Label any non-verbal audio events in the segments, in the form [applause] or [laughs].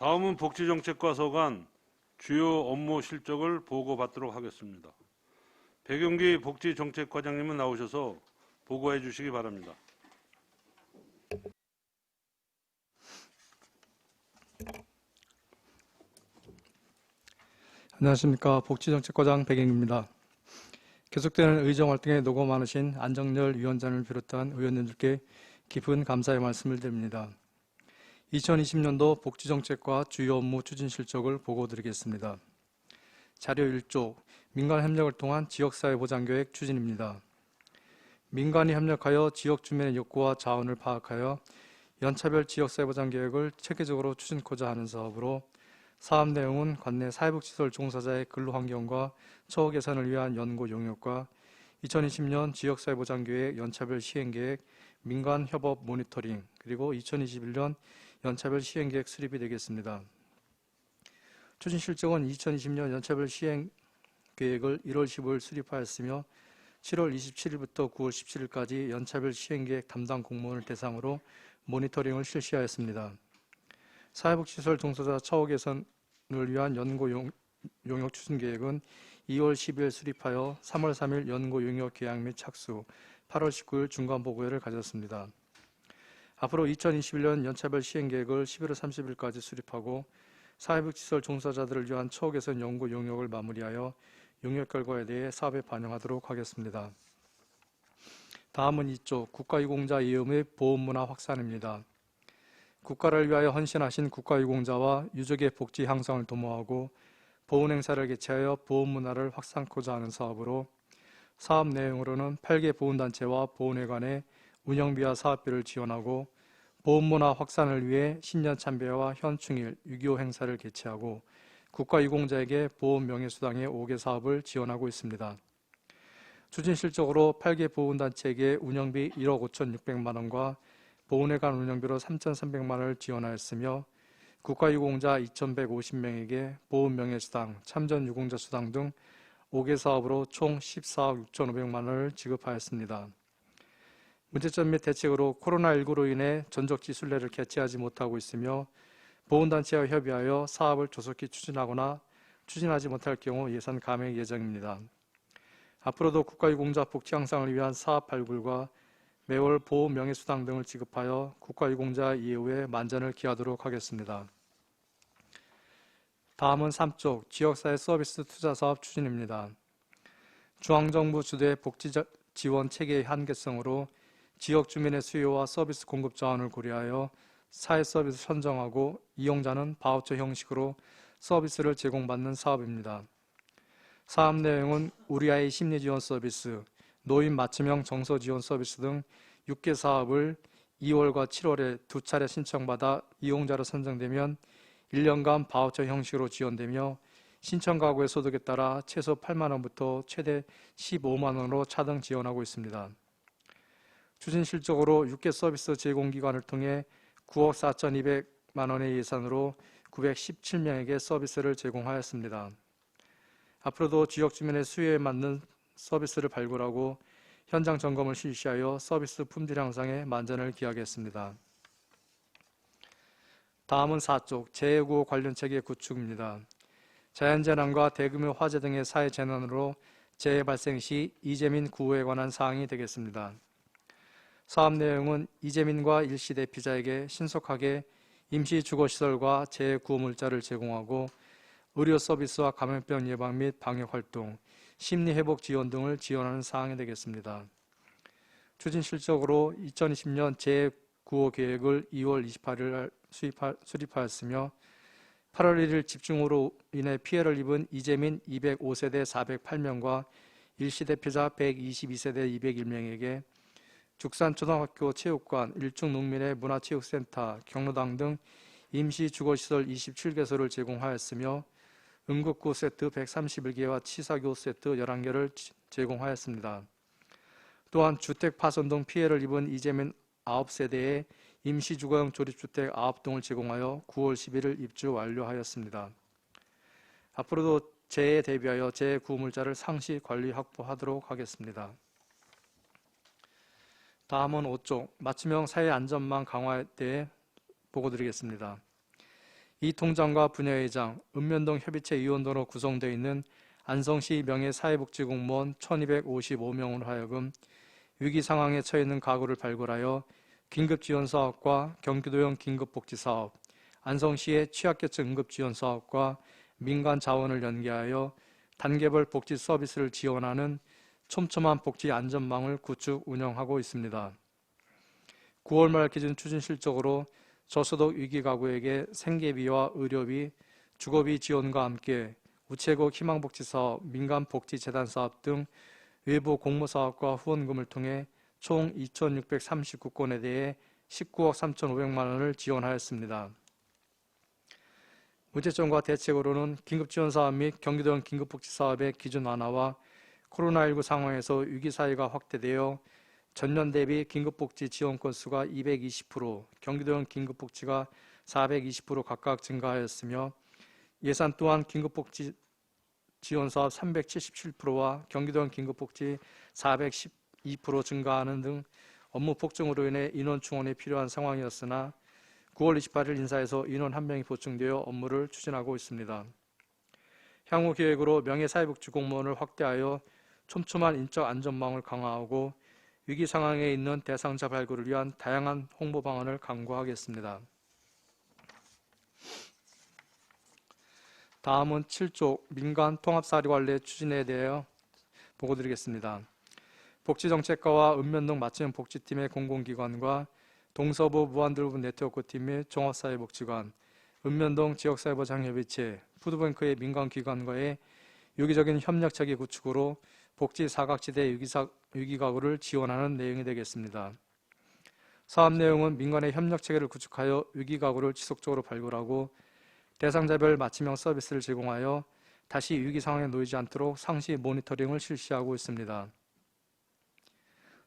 다음은 복지정책과 서간 주요 업무 실적을 보고받도록 하겠습니다. 백용기 복지정책과장님은 나오셔서 보고해 주시기 바랍니다. 안녕하십니까 복지정책과장 백행입니다. 계속되는 의정 활동에 노고 많으신 안정열 위원장을 비롯한 의원님들께 깊은 감사의 말씀을 드립니다. 2020년도 복지정책과 주요 업무 추진 실적을 보고드리겠습니다. 자료 1조 민간 협력을 통한 지역사회 보장 계획 추진입니다. 민간이 협력하여 지역 주민의 욕구와 자원을 파악하여 연차별 지역사회 보장 계획을 체계적으로 추진코자 하는 사업으로 사업 내용은 관내 사회복지시설 종사자의 근로환경과 처우 개선을 위한 연구 용역과 2020년 지역사회 보장 계획 연차별 시행 계획, 민간 협업 모니터링, 그리고 2021년 연차별 시행계획 수립이 되겠습니다. 추진 실적은 2020년 연차별 시행계획을 1월 15일 수립하였으며 7월 27일부터 9월 17일까지 연차별 시행계획 담당 공무원을 대상으로 모니터링을 실시하였습니다. 사회복지시설 종사자 처우 개선을 위한 연구 용, 용역 추진 계획은 2월 10일 수립하여 3월 3일 연구 용역 계약 및 착수, 8월 19일 중간 보고회를 가졌습니다. 앞으로 2021년 연차별 시행 계획을 11월 30일까지 수립하고 사회복지시설 종사자들을 위한 처우 개선 연구 용역을 마무리하여 용역 결과에 대해 사업에 반영하도록 하겠습니다. 다음은 이쪽 국가유공자 이음 및 보험 문화 확산입니다. 국가를 위하여 헌신하신 국가유공자와 유족의 복지 향상을 도모하고 보훈 행사를 개최하여 보훈 문화를 확산코자 하는 사업으로 사업 내용으로는 8개 보훈단체와 보훈회관의 운영비와 사업비를 지원하고 보훈 문화 확산을 위해 신년 참배와 현충일, 6.25 행사를 개최하고 국가유공자에게 보훈 명예수당의 5개 사업을 지원하고 있습니다. 추진 실적으로 8개 보훈단체에게 운영비 1억 5천6백만 원과 보훈회관 운영비로 3,300만 원을 지원하였으며 국가유공자 2,150명에게 보훈 명예수당, 참전 유공자 수당 등 5개 사업으로 총 14억 6,500만 원을 지급하였습니다. 문제점 및 대책으로 코로나19로 인해 전적 지 순례를 개최하지 못하고 있으며 보훈단체와 협의하여 사업을 조속히 추진하거나 추진하지 못할 경우 예산 감액 예정입니다. 앞으로도 국가유공자 복지 향상을 위한 사업 발굴과 매월 보험 명예수당 등을 지급하여 국가유공자 이후에 만전을 기하도록 하겠습니다. 다음은 3쪽 지역사회 서비스 투자 사업 추진입니다. 중앙정부 주도의 복지 지원 체계의 한계성으로 지역 주민의 수요와 서비스 공급 자원을 고려하여 사회 서비스 선정하고 이용자는 바우처 형식으로 서비스를 제공받는 사업입니다. 사업 내용은 우리 아이 심리 지원 서비스, 노인 맞춤형 정서 지원 서비스 등 6개 사업을 2월과 7월에 두 차례 신청받아 이용자로 선정되면 1년간 바우처 형식으로 지원되며 신청 가구의 소득에 따라 최소 8만 원부터 최대 15만 원으로 차등 지원하고 있습니다. 추진 실적으로 6개 서비스 제공 기관을 통해 9억 4,200만 원의 예산으로 917명에게 서비스를 제공하였습니다. 앞으로도 지역 주민의 수요에 맞는 서비스를 발굴하고 현장 점검을 실시하여 서비스 품질 향상에 만전을 기하겠습니다. 다음은 4쪽 재해구호 관련 체계 구축입니다. 자연재난과 대규모 화재 등의 사회재난으로 재해 발생 시 이재민 구호에 관한 사항이 되겠습니다. 사업 내용은 이재민과 일시 대피자에게 신속하게 임시 주거시설과 재구호물자를 제공하고 의료 서비스와 감염병 예방 및 방역 활동, 심리 회복 지원 등을 지원하는 사항이 되겠습니다. 추진 실적으로 2020년 제9호 계획을 2월 28일 수립하, 수립하였으며 8월 1일 집중으로 인해 피해를 입은 이재민 205세대 408명과 일시대 피자 122세대 201명에게 죽산초등학교 체육관, 일중농민의 문화체육센터, 경로당 등 임시 주거시설 27개소를 제공하였으며 응급구 세트 131개와 치사교 세트 11개를 제공하였습니다. 또한 주택 파손 등 피해를 입은 이재민 9세대에 임시주거용 조립주택 9동을 제공하여 9월 11일 입주 완료하였습니다. 앞으로도 재해에 대비하여 재해 구물자를 상시 관리 확보하도록 하겠습니다. 다음은 5쪽 맞춤형 사회 안전망 강화에 대해 보고 드리겠습니다. 이 통장과 분야회장, 읍면동 협의체 위원으로 구성되어 있는 안성시 명예 사회복지공무원 1255명으로 하여금 위기 상황에 처해 있는 가구를 발굴하여 긴급지원 사업과 경기도형 긴급복지 사업, 안성시의 취약계층 응급지원 사업과 민간 자원을 연계하여 단계별 복지 서비스를 지원하는 촘촘한 복지 안전망을 구축 운영하고 있습니다. 9월 말 기준 추진 실적으로 저소득 위기 가구에게 생계비와 의료비, 주거비 지원과 함께 우체국 희망복지 사업, 민간 복지 재단 사업 등 외부 공모 사업과 후원금을 통해 총 2,639건에 대해 19억 3,500만 원을 지원하였습니다. 문제점과 대책으로는 긴급지원 사업 및 경기도형 긴급복지 사업의 기준 완화와 코로나19 상황에서 위기 사회가 확대되어 전년 대비 긴급복지 지원 건수가 220%, 경기도형 긴급복지가 420% 각각 증가하였으며 예산 또한 긴급복지 지원 사업 377%와 경기도형 긴급복지 412% 증가하는 등 업무 폭증으로 인해 인원 충원이 필요한 상황이었으나 9월 28일 인사에서 인원 한 명이 보충되어 업무를 추진하고 있습니다. 향후 계획으로 명예사회복지 공무원을 확대하여 촘촘한 인적 안전망을 강화하고 위기 상황에 있는 대상자 발굴을 위한 다양한 홍보 방안을 강구하겠습니다. 다음은 7조 민간 통합사례관리 추진에 대하여 보고드리겠습니다. 복지정책과와 읍면동 맞춤 복지팀의 공공기관과 동서부 무한들부 네트워크팀 및 종합사회복지관, 읍면동 지역사회보장협의체, 푸드뱅크의 민간기관과의 유기적인 협력 체계 구축으로 복지 사각지대 위기가구를 지원하는 내용이 되겠습니다. 사업 내용은 민간의 협력 체계를 구축하여 위기가구를 지속적으로 발굴하고 대상자별 맞춤형 서비스를 제공하여 다시 위기 상황에 놓이지 않도록 상시 모니터링을 실시하고 있습니다.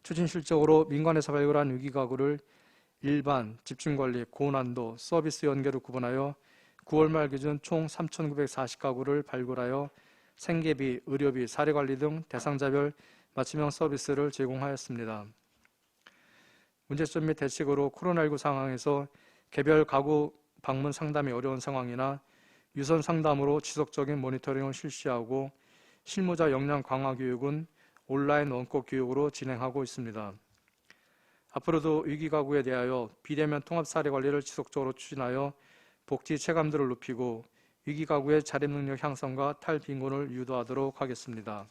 추진 실적으로 민간에서 발굴한 위기가구를 일반, 집중관리, 고난도, 서비스 연계로 구분하여 9월 말 기준 총 3,940가구를 발굴하여 생계비, 의료비, 사례관리 등 대상자별 맞춤형 서비스를 제공하였습니다. 문제점 및 대책으로 코로나19 상황에서 개별 가구 방문 상담이 어려운 상황이나 유선 상담으로 지속적인 모니터링을 실시하고 실무자 역량 강화 교육은 온라인 원격 교육으로 진행하고 있습니다. 앞으로도 위기 가구에 대하여 비대면 통합 사례 관리를 지속적으로 추진하여 복지 체감도를 높이고 위기 가구의 자립 능력 향상과 탈빈곤을 유도하도록 하겠습니다.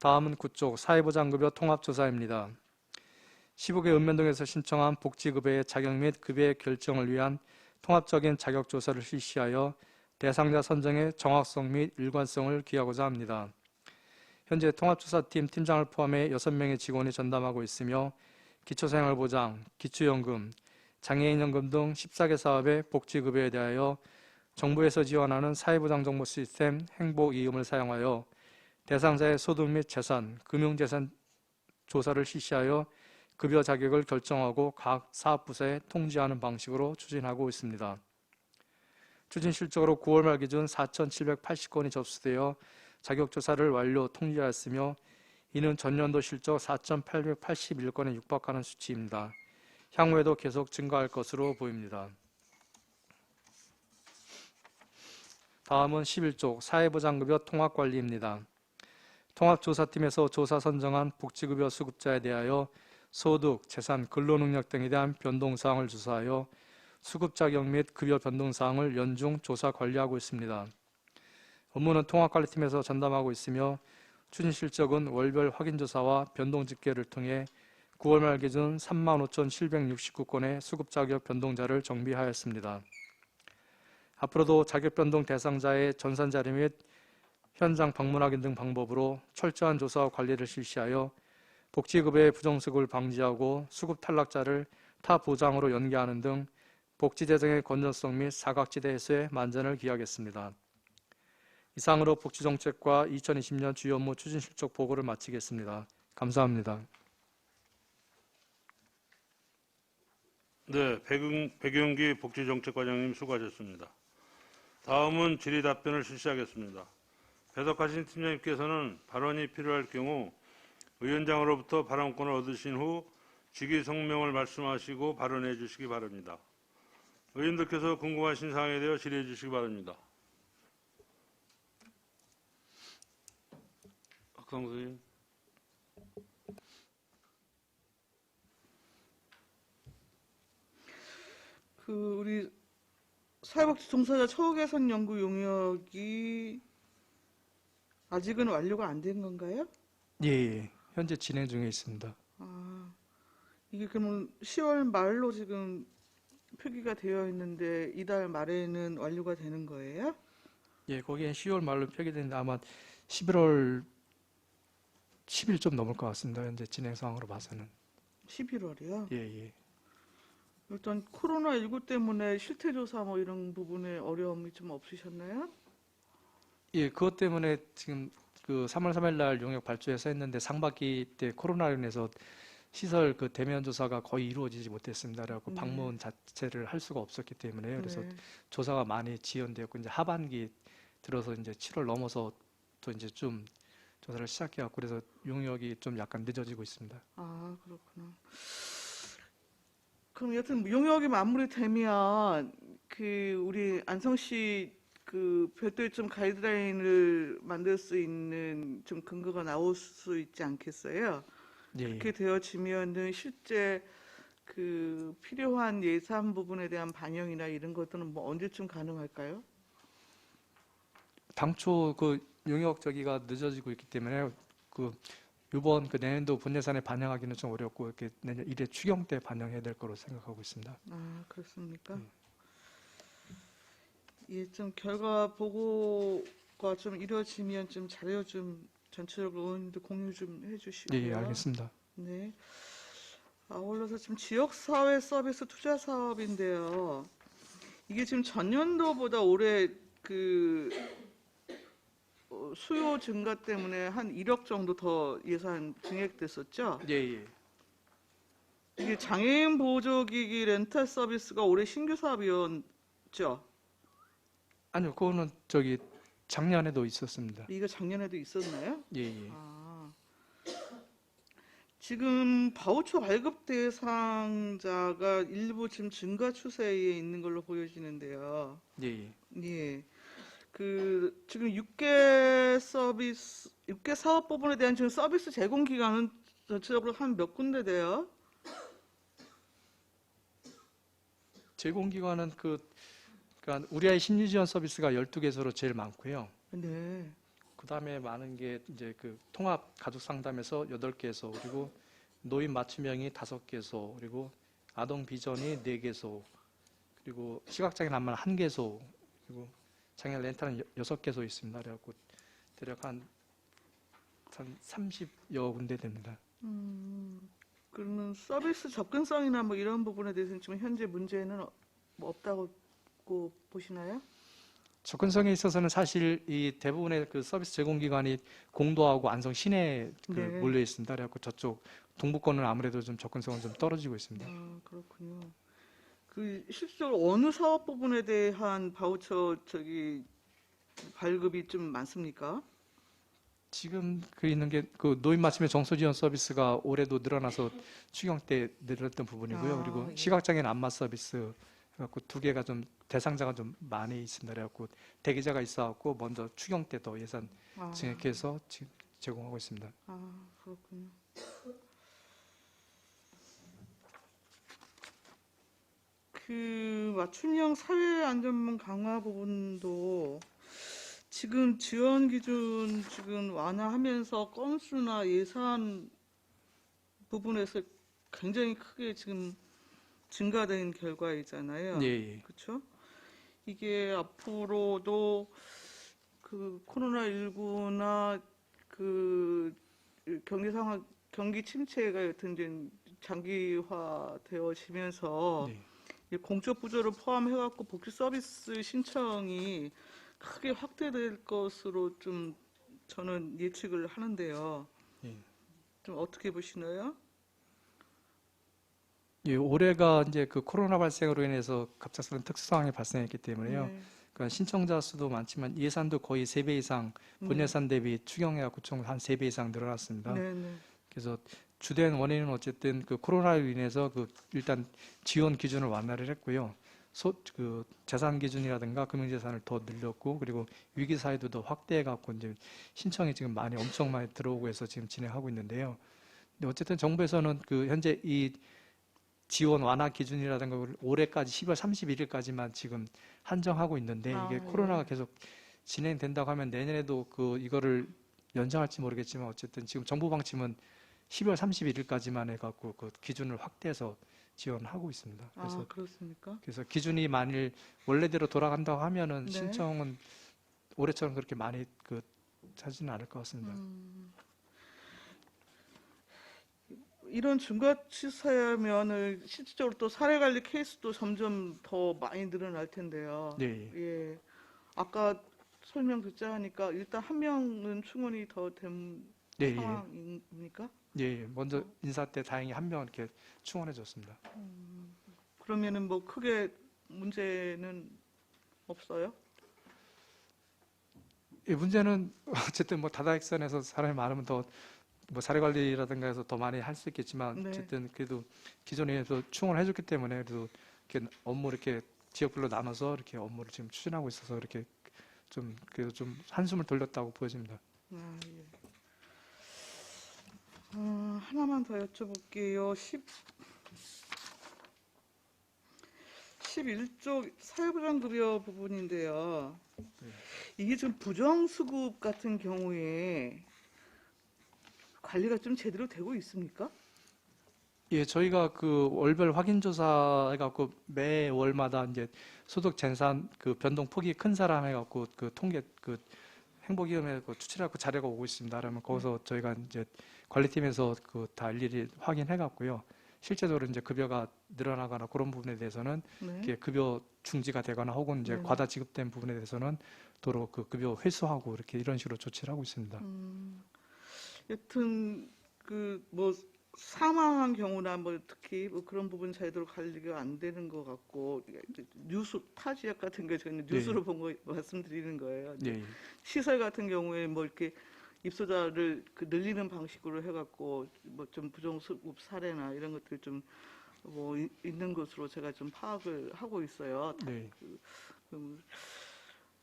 다음은 구쪽 사회보장급여 통합조사입니다. 15개 읍면동에서 신청한 복지급여의 자격 및 급여 결정을 위한 통합적인 자격조사를 실시하여 대상자 선정의 정확성 및 일관성을 기하고자 합니다. 현재 통합조사팀 팀장을 포함해 6명의 직원이 전담하고 있으며 기초생활보장, 기초연금, 장애인연금 등 14개 사업의 복지급여에 대하여 정부에서 지원하는 사회보장정보 시스템 행복이음을 사용하여 대상자의 소득 및 재산, 금융재산 조사를 실시하여 급여 자격을 결정하고 각 사업부서에 통지하는 방식으로 추진하고 있습니다. 추진 실적으로 9월 말 기준 4,780건이 접수되어 자격조사를 완료 통지하였으며 이는 전년도 실적 4,881건에 육박하는 수치입니다. 향후에도 계속 증가할 것으로 보입니다. 다음은 11쪽 사회보장급여 통합관리입니다. 통합조사팀에서 조사 선정한 복지급여 수급자에 대하여 소득, 재산, 근로능력 등에 대한 변동사항을 조사하여 수급 자격 및 급여 변동사항을 연중 조사 관리하고 있습니다. 업무는 통합관리팀에서 전담하고 있으며 추진 실적은 월별 확인 조사와 변동 집계를 통해 9월 말 기준 35,769건의 수급 자격 변동자를 정비하였습니다. 앞으로도 자격 변동 대상자의 전산 자료 및 현장 방문 확인 등 방법으로 철저한 조사와 관리를 실시하여 복지급여의 부정수급을 방지하고 수급 탈락자를 타 보장으로 연계하는 등 복지 재정의 건전성 및 사각지대 해소에 만전을 기하겠습니다. 이상으로 복지정책과 2020년 주요 업무 추진 실적 보고를 마치겠습니다. 감사합니다. 네, 백영, 백영기 복지정책과장님 수고하셨습니다. 다음은 질의 답변을 실시하겠습니다. 배석하신 팀장님께서는 발언이 필요할 경우 위원장으로부터 발언권을 얻으신 후 직위 성명을 말씀하시고 발언해 주시기 바랍니다. 의원들께서 궁금하신 사항에 대해 질의해 주시기 바랍니다. 의원. 그 우리 사회복지 종사자 처우 개선 연구 용역이 아직은 완료가 안 된 건가요? 예, 예. 현재 진행 중에 있습니다. 아, 이게 그러면 10월 말로 지금 표기가 되어 있는데 이달 말에는 완료가 되는 거예요? 예, 거기에 10월 말로 표기되는데 아마 11월 10일 좀 넘을 것 같습니다. 현재 진행 상황으로 봐서는. 11월이요? 예, 예. 일단 코로나19 때문에 실태조사 뭐 이런 부분에 어려움이 좀 없으셨나요? 예, 그것 때문에 지금 그 3월 3일 날 용역 발주해서 했는데 상반기 때 코로나로 인해서 시설 그 대면 조사가 거의 이루어지지 못했습니다. 그래갖고 네. 방문 자체를 할 수가 없었기 때문에요. 그래서 네. 조사가 많이 지연되었고 이제 하반기 들어서 이제 7월 넘어서 또 이제 좀 조사를 시작해갖고 그래서 용역이 좀 약간 늦어지고 있습니다. 아, 그렇구나. 그럼 여튼 용역이 마무리되면 그 우리 안성 씨 그 별도의 좀 가이드라인을 만들 수 있는 좀 근거가 나올 수 있지 않겠어요? 예, 예. 그렇게 되어지면은 실제 그 필요한 예산 부분에 대한 반영이나 이런 것들은 뭐 언제쯤 가능할까요? 당초 그 용역 저기가 늦어지고 있기 때문에 그 이번 그 내년도 분예산에 반영하기는 좀 어렵고 이렇게 내년 1회 추경 때 반영해야 될 거로 생각하고 있습니다. 아, 그렇습니까? 네. 예, 좀 결과 보고가 좀 이루어지면 좀 자료 좀 전체적으로 의원님들 공유 좀 예, 해주시고요. 예, 알겠습니다. 네. 아울러서 지금 지역사회 서비스 투자 사업인데요. 이게 지금 전년도보다 올해 그 어, 수요 증가 때문에 한 1억 정도 더 예산 증액됐었죠. 예, 예. 이게 장애인 보조기기 렌탈 서비스가 올해 신규 사업이었죠. 아니요, 그거는 저기 작년에도 있었습니다. 이거 작년에도 있었나요? 예, 예. 아. 지금 바우처 발급 대상자가 일부 지금 증가 추세에 있는 걸로 보여지는데요. 예, 예. 예. 그 지금 6개 서비스 6개 사업 부분에 대한 지금 서비스 제공 기간은 전체적으로 한 몇 군데 돼요? 제공 기관은 그 그러니까 우리 아이 심리 지원 서비스가 12개소로 제일 많고요. 네. 그다음에 많은 게 이제 그 통합 가족 상담에서 8개소 그리고 노인 맞춤형이 5개소 그리고 아동 비전이 4개소 그리고 시각장애인 한만 1개소 그리고 장애 렌탈은 6개소 있습니다. 그래갖고 대략 한, 한 30여 군데 됩니다. 음, 그러면 서비스 접근성이나 뭐 이런 부분에 대해서는 지금 현재 문제는 어- 뭐 없다고 보시나요? 접근성에 있어서는 사실 이 대부분의 그 서비스 제공 기관이 공도하고 안성 시내에 그 네. 몰려 있습니다. 그래갖고 저쪽 동부권은 아무래도 좀 접근성은 좀 떨어지고 있습니다. 아, 그렇군요. 그 실질적으로 어느 사업 부분에 대한 바우처 저기 발급이 좀 많습니까? 지금 그 있는 게 그 노인 맞춤의 정서 지원 서비스가 올해도 늘어나서 추경 때 늘었던 부분이고요. 아, 그리고 예. 시각장애인 안마 서비스 갖고 두 개가 좀 대상자가 좀 많이 있습니다. 그래갖고 대기자가 있어갖고 먼저 추경 때 더 예산 아, 증액해서 지금 제공하고 있습니다. 아, 그렇군요. 그 맞춤형 사회 안전망 강화 부분도 지금 지원 기준 지금 완화하면서 건수나 예산 부분에서 굉장히 크게 지금 증가된 결과이잖아요. 예, 예. 그렇죠? 이게 앞으로도 그 코로나 19나 그 경기 상황, 경기 침체가 여튼 장기화 되어지면서 네. 이 공적 부조를 포함해갖고 복지 서비스 신청이 크게 확대될 것으로 좀 저는 예측을 하는데요. 예. 좀 어떻게 보시나요? 예, 올해가 이제 그 코로나 발생으로 인해서 갑작스러운 특수 상황이 발생했기 때문에요. 네. 그러니까 신청자 수도 많지만 예산도 거의 3배 이상 본 예산 대비 추경해갖고 총한 3배 이상 늘어났습니다. 네, 네. 그래서 주된 원인은 어쨌든 그 코로나로 인해서 그 일단 지원 기준을 완화를 했고요. 소, 그 재산 기준이라든가 금융재산을 더 늘렸고 그리고 위기 사회도 더 확대해 갖고 이제 신청이 지금 많이 엄청 많이 들어오고 해서 지금 진행하고 있는데요. 근데 어쨌든 정부에서는 그 현재 이 지원 완화 기준이라든가 를 올해까지 10월 31일까지만 지금 한정하고 있는데 아, 이게 예. 코로나가 계속 진행된다고 하면 내년에도 그 이거를 연장할지 모르겠지만 어쨌든 지금 정부 방침은 10월 31일까지만 해갖고 그 기준을 확대해서 지원하고 있습니다. 그래서 아, 그렇습니까? 그래서 기준이 만일 원래대로 돌아간다고 하면은 네. 신청은 올해처럼 그렇게 많이 그 차지는 않을 것 같습니다. 음. 이런 중과치 사면을 실질적으로 또 사례 관리 케이스도 점점 더 많이 늘어날 텐데요. 네, 예. 예. 아까 설명 듣자 하니까 일단 한 명은 충원이 더된 예, 예. 상황입니까? 예, 예. 먼저 인사 때 다행히 한 명 이렇게 충원해 줬습니다. 그러면은 뭐 크게 문제는 없어요? 예, 문제는 [laughs] 어쨌든 뭐 다다익선에서 사람이 많으면 더 뭐 사례 관리라든가 해서 더 많이 할 수 있겠지만 네. 어쨌든 그래도 기존에서 충원을 해줬기 때문에 그래도 이렇게 업무 이렇게 지역별로 나눠서 이렇게 업무를 지금 추진하고 있어서 이렇게 좀 그래도 좀 한숨을 돌렸다고 보여집니다. 아, 예. 어, 하나만 더 여쭤볼게요. 10, 11조 사회보장 급여 부분인데요. 네. 이게 좀 부정수급 같은 경우에 관리가 좀 제대로 되고 있습니까? 예, 저희가 그 월별 확인 조사 해갖고 매 월마다 이제 소득 재산 그 변동 폭이 큰 사람 해갖고 그 통계 그 행복위험회 그 추출하고 자료가 오고 있습니다. 그러면 거기서 저희가 이제 관리팀에서 그 다 일일이 확인해 갖고요. 실제적으로 이제 급여가 늘어나거나 그런 부분에 대해서는 네. 급여 중지가 되거나 혹은 이제 네네. 과다 지급된 부분에 대해서는 도로 그 급여 회수하고 이렇게 이런 식으로 조치를 하고 있습니다. 음, 여튼 그 뭐 사망한 경우나 뭐 특히 뭐 그런 부분 제대로 관리가 안 되는 것 같고 뉴스 타 지역 같은 게 저는 뉴스로 본거 말씀드리는 거예요. 예, 예. 시설 같은 경우에 뭐 이렇게 입소자를 그 늘리는 방식으로 해갖고 뭐 좀 부정수급 사례나 이런 것들 좀 뭐 있는 것으로 제가 좀 파악을 하고 있어요. 네. 음,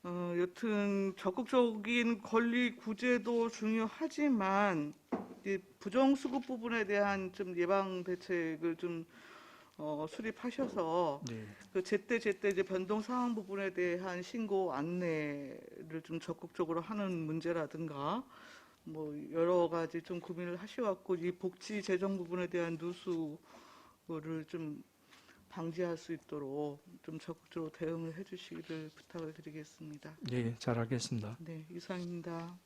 어, 여튼 적극적인 권리 구제도 중요하지만 이 부정수급 부분에 대한 좀 예방 대책을 좀 어, 수립하셔서 네. 그 제때 제때 이제 변동 상황 부분에 대한 신고 안내를 좀 적극적으로 하는 문제라든가 뭐 여러 가지 좀 고민을 하셔갖고 이 복지 재정 부분에 대한 누수를 좀 방지할 수 있도록 좀 적극적으로 대응을 해주시기를 부탁을 드리겠습니다. 예, 잘 알겠습니다. 네, 이상입니다.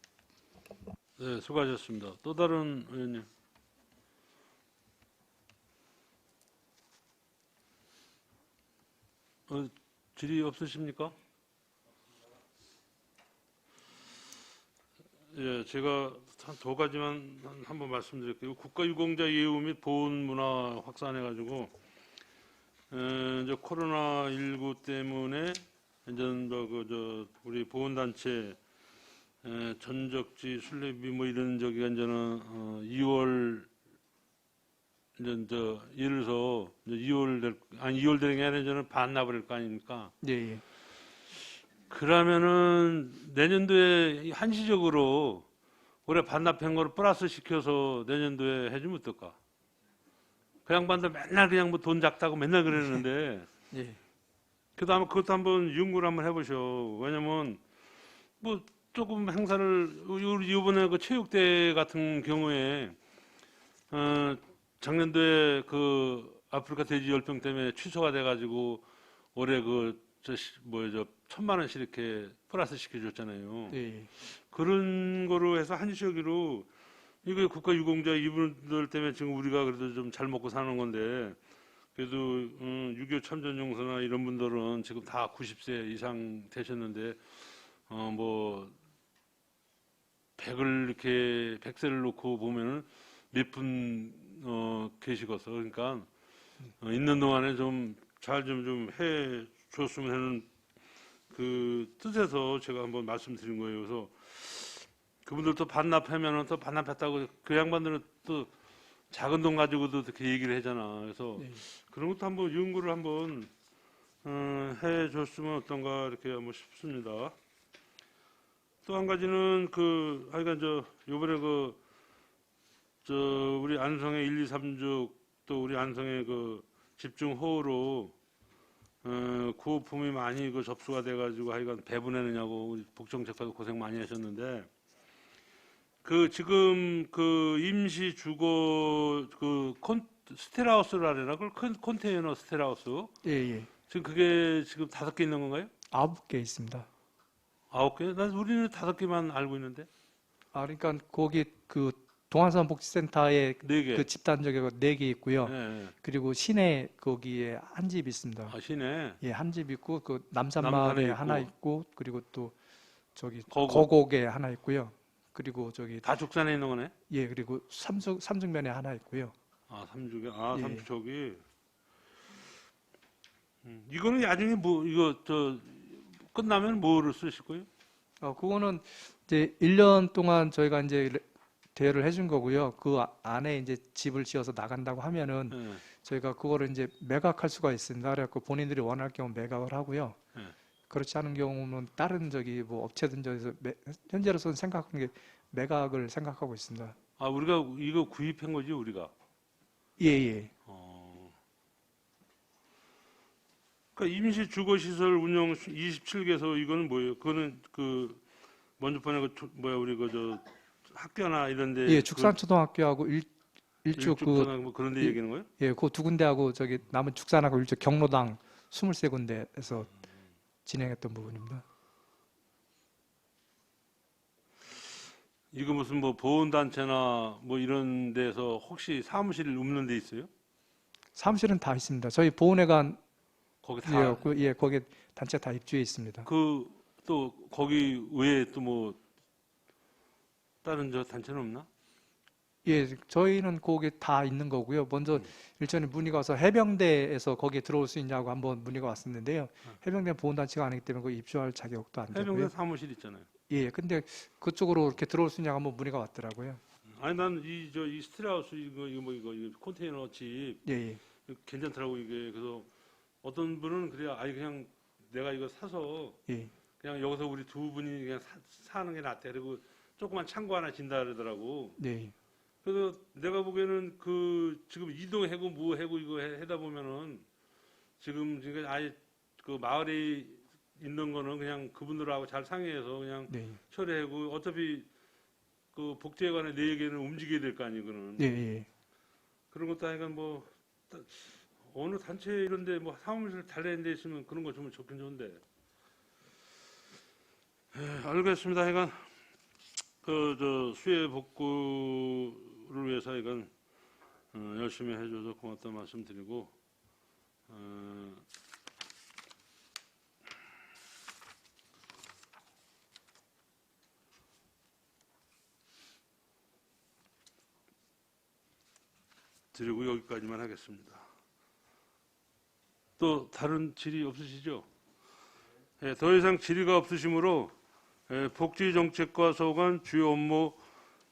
네, 수고하셨습니다. 또 다른 의원님. 어, 질의 없으십니까? 예, 제가 한 두 가지만 한- 한번 말씀드릴게요. 국가유공자 예우 및 보훈 문화 확산해가지고 에, 이제 코로나 19 때문에 이제 뭐그저 우리 보훈 단체 에, 전적지 순례비 뭐 이런 저기가 이제는 어, 2월 이제 저 예를 들어서 이제 2월 될 아니 2월 되는 게 아니라 이제는 반납을 할 거 아닙니까? 예, 예. 그러면은 내년도에 한시적으로 올해 반납한 거를 플러스 시켜서 내년도에 해주면 어떨까? 그 양반들 맨날 그냥 뭐 돈 작다고 맨날 그러는데 [laughs] 예. 아마 그것도 한번 연구를 한번 해보셔. 왜냐면 뭐 조금 행사를 요- 이번에 그 체육대 같은 경우에 어, 작년도에 그 아프리카 돼지 열병 때문에 취소가 돼가지고 올해 그저 뭐야 저 천만 원씩 이렇게 플러스 시켜줬잖아요. 예, 예. 그런 거로 해서 한시적으로 이거 국가 유공자 이분들 때문에 지금 우리가 그래도 좀 잘 먹고 사는 건데 그래도 음, 6.25 참전용사나 이런 분들은 지금 다 90세 이상 되셨는데 어 뭐 100을 이렇게 100세를 놓고 보면은 몇분 어, 계시고서 그러니까 어, 있는 동안에 좀 잘 좀 좀 해 줬으면 하는 그 뜻에서 제가 한번 말씀드린 거예요. 그래서 그분들도 반납하면은 또 반납했다고 그 양반들은 또 작은 돈 가지고도 그렇게 얘기를 하잖아. 그래서 네. 그런 것도 한번 연구를 한번 어, 해줬으면 어떤가 이렇게 한번 싶습니다. 또 한 가지는 그 하여간 저 요번에 그 저 우리 안성의 1, 2, 3주 또 우리 안성의 그 집중 호우로 어, 구호품이 많이 그 접수가 돼가지고 하여간 배분해내냐고 우리 복정책과도 고생 많이 하셨는데 그 지금 그 임시 주거 그 콘, 하려나 그걸 큰 컨테이너 스텔하우스 예, 예. 지금 그게 지금 다섯 개 있는 건가요? 아홉 개 있습니다. 아홉 개? 난 우리는 다섯 개만 알고 있는데 아, 그러니까 거기 그 동안산 복지센터에 네 개. 그 집단 저기가 네개 있고요. 예, 예. 그리고 시내 거기에 한 집 있습니다. 아 시내 예, 한 집 있고 그 남산에 남산마을에 있고. 하나 있고 그리고 또 저기 거곡. 거곡에 하나 있고요. 그리고 저기 다 죽산에 있는 거네. 예, 그리고 삼성 삼중면에 하나 있고요. 아 삼주개. 아 예. 삼주족이. 음, 이거는 나중에 뭐 이거 저 끝나면 뭐를 쓰실 거예요? 어, 그거는 이제 1년 동안 저희가 이제 대여를 해준 거고요. 그 아- 안에 이제 집을 지어서 나간다고 하면은 예. 저희가 그거를 이제 매각할 수가 있습니다. 그래갖고 본인들이 원할 경우 매각을 하고요. 네. 그렇지 않은 경우는 다른 저기 뭐 업체든지에서 매- 현재로서는 생각하는 게 매각을 생각하고 있습니다. 아 우리가 이거 구입한 거지 우리가. 예, 예. 어. 그러니까 임시 주거 시설 운영 27개소 이거는 뭐예요? 그거는 그 먼저 번에 그 초- 뭐야 우리 그저 학교나 이런 데 예, 축산초등학교하고 일, 그 일주 그 일주거나 뭐 그런 데 이- 얘기하는 거예요? 예, 그 두 군데하고 저기 남은 축산하고 일주 경로당 23군데에서 진행했던 부분입니다. 이거 무슨 뭐 보훈단체나 뭐 이런 데서 혹시 사무실 없는 데 있어요? 사무실은 다 있습니다. 저희 보훈회관 거기 다 예, 그, 예, 거기 단체 다 입주해 있습니다. 그 또 거기 외에 또뭐 다른 저 단체는 없나? 예, 저희는 거기 다 있는 거고요. 먼저 일전에 문의가 와서 해병대에서 거기에 들어올 수 있냐고 한번 문의가 왔었는데요. 해병대 보훈단체가 아니기 때문에 거 입주할 자격도 안 해병대 되고요. 사무실 있잖아요. 예, 근데 그쪽으로 이렇게 들어올 수 있냐고 한번 문의가 왔더라고요. 아니 난 이 저 이 스틸하우스 이거 이거 뭐 이거, 이거 컨테이너 집 예, 예. 괜찮더라고 이게 그래서 어떤 분은 그래야 아니 그냥 내가 이거 사서 예. 그냥 여기서 우리 두 분이 그냥 사, 사는 게 낫대 그리고 조그만 창고 하나 진다 그러더라고 네. 그래서 내가 보기에는 그 지금 이동해고 뭐 해고 이거 해, 다 보면은 지금 지금 아예 그 마을에 있는 거는 그냥 그분들하고 잘 상의해서 그냥 네. 처리하고 어차피 그 복지에 관한 내 얘기는 움직여야 될 거 아니에요 그는 예, 예. 그런 것도 하여간 뭐 따- 어느 단체 이런데 뭐 사무실 달래는 데 있으면 그런 거 주면 좋긴 좋은데 에, 알겠습니다 하여간 그저 수해 복구를 위해서 하여간 어, 열심히 해줘서 고맙다는 말씀 드리고 어, 드리고 여기까지만 하겠습니다. 또 다른 질의 없으시죠? 예, 더 이상 질의가 없으시므로 예, 복지 정책과 소관 주요 업무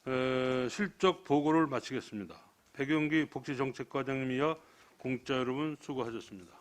에, 실적 보고를 마치겠습니다. 백영기 복지정책과장님이야 공자 여러분 수고하셨습니다.